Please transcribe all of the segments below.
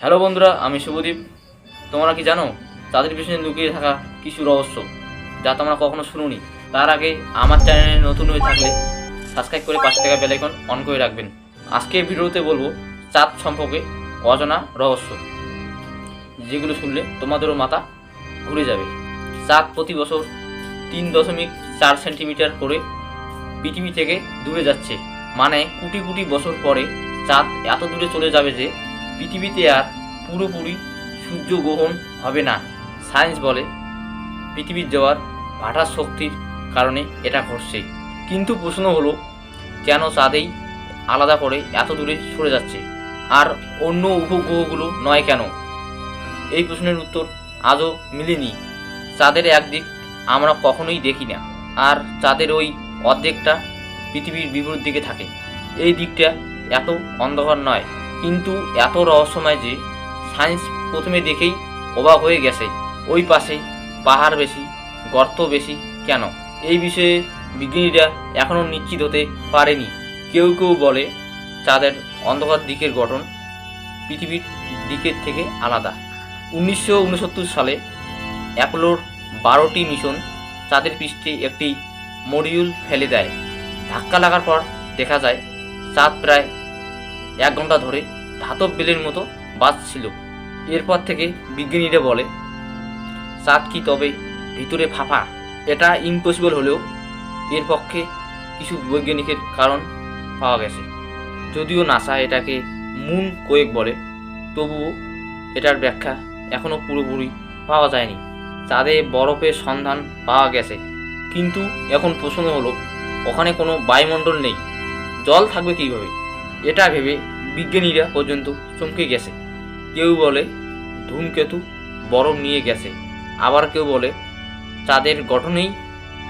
Hello বন্ধুরা, আমি শুভদীপ। তোমরা কি জানো, তাদের পিছনে লুকিয়ে থাকা কিছু রহস্য, যা তোমরা কখনো শুনুনি? তার আগে আমার চ্যানেলে নতুন হয়ে থাকলে সাবস্ক্রাইব করে পাশে থাকা বেলাইকন অন করে রাখবেন। আজকের ভিডিওতে বলব, চাঁদ সম্পর্কে অজানা রহস্য, যেগুলো শুনলে তোমাদেরও মাথা ঘুরে যাবে। চাঁদ প্রতি বছর তিন দশমিক চার সেন্টিমিটার করে পৃথিবী থেকে দূরে যাচ্ছে। মানে কোটি কোটি বছর পরে চাঁদ এত দূরে চলে যাবে যে পৃথিবীতে আর পুরোপুরি সূর্যগ্রহণ হবে না, সায়েন্স বলে। পৃথিবীর যাওয়ার ভাটার শক্তির কারণে এটা ঘটছে। কিন্তু প্রশ্ন হলো, কেন চাঁদেই আলাদা করে এত দূরে সরে যাচ্ছে? আর অন্য উপগ্রহগুলো নয় কেন? এই প্রশ্নের উত্তর আজও মিলেনি। চাঁদের একদিক আমরা কখনোই দেখি না, আর চাঁদের ওই অর্ধেকটা পৃথিবীর বিপরীত দিকে থাকে। এই দিকটা এত অন্ধকার নয়। কিন্তু এত রহস্যময় যে সায়েন্স প্রথমে দেখেই অবাক হয়ে গেছে, ওই পাশে পাহাড় বেশি, গর্ত বেশি কেন? এই বিষয়ে বিজ্ঞানীরা এখনও নিশ্চিত হতে পারেনি। কেউ কেউ বলে চাঁদের অন্ধকার দিকের গঠন পৃথিবীর দিকের থেকে আলাদা। উনিশশো উনসত্তর সালে অ্যাপোলোর বারোটি মিশন চাঁদের পৃষ্ঠে একটি মডিউল ফেলে দেয়। ধাক্কা লাগার পর দেখা যায়, চাঁদ প্রায় এক ঘণ্টা ধরে ধাতব বেলের মতো বাজছিল। এরপর থেকে বিজ্ঞানীরা বলে, চাঁদ কি তবে ভিতরে ফাঁপা? এটা ইম্পসিবল হলেও এর পক্ষে কিছু বৈজ্ঞানিকের কারণ পাওয়া গেছে। যদিও নাসা এটাকে মুন কোয়েক বলে, তবুও এটার ব্যাখ্যা এখনও পুরোপুরি পাওয়া যায়নি। চাঁদে বরফের সন্ধান পাওয়া গেছে, কিন্তু এখন প্রশ্ন হলো, ওখানে কোনো বায়ুমণ্ডল নেই। জল থাকবে কীভাবে? এটা ভেবে বিজ্ঞানীরা পর্যন্ত চমকে গেছে। কেউ বলে ধূমকেতু বরফ নিয়ে গেছে। আবার কেউ বলে চাঁদের গঠনেই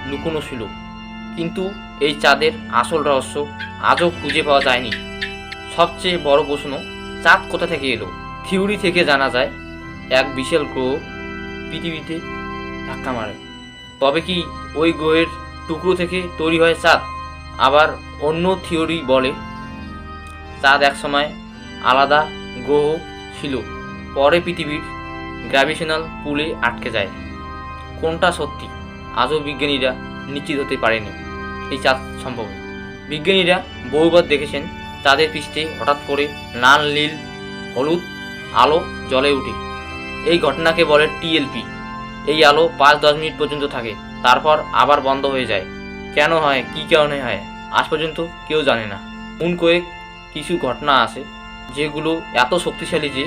লুকোনো ছিল। কিন্তু এই চাঁদের আসল রহস্য আজও খুঁজে পাওয়া যায়নি। সবচেয়ে বড় প্রশ্ন, চাঁদ কোথা থেকে এলো? থিওরি থেকে জানা যায়, এক বিশাল গ্রহ পৃথিবীতে ধাক্কা মারে। তবে কি ওই গ্রহের টুকরো থেকে তৈরি হয় চাঁদ? আবার অন্য থিওরি বলে চাঁদ একসময় আলাদা গ্রহ ছিল। পরে পৃথিবীর গ্র্যাভিশনাল পুলে আটকে যায়। কোনটা সত্যি? আজও বিজ্ঞানীরা নিশ্চিত হতে পারেনি এই চাঁদ সম্পর্কে। বিজ্ঞানীরা বহুবার দেখেছেন চাঁদের পৃষ্ঠে হঠাৎ করে লাল, নীল, হলুদ আলো জ্বলে উঠে এই ঘটনাকে বলে টিএলপি এই আলো পাঁচ, দশ মিনিট পর্যন্ত থাকে, তারপর আবার বন্ধ হয়ে যায়। কেন হয়? কি কারণে হয়? আজ পর্যন্ত কেউ জানে না। মুন কয়েক কিছু ঘটনা আছে যেগুলো এত শক্তিশালী যে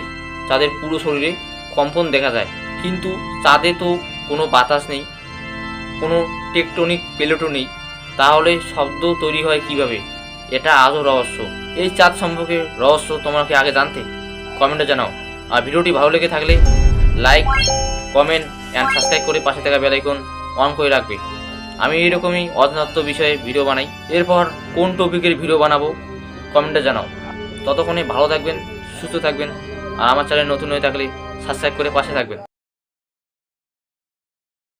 চাঁদের পুরো শরীরে কম্পন দেখা যায়। কিন্তু চাঁদে তো কোনো বাতাস নেই, কোনো টেকটনিক প্লেটও নেই। তাহলে শব্দ তৈরি হয় কীভাবে? এটা আজও রহস্য। এই চাঁদ সম্পর্কে রহস্য তোমরা কি আগে জানতে কমেন্টে জানাও। আর ভিডিওটি ভালো লেগে থাকলে লাইক, কমেন্ট অ্যান্ড সাবস্ক্রাইব করে পাশে থাকা বেলাইকন অন করে রাখবে। আমি এরকমই অজানাত্ম বিষয়ে ভিডিও বানাই। এরপর কোন টপিকের ভিডিও বানাবো? কমেন্টে জানাও। ততক্ষণে ভালো থাকবেন, সুস্থ থাকবেন, আর আমার চ্যানেল নতুন হয়ে থাকলে সাবস্ক্রাইব করে পাশে থাকবেন।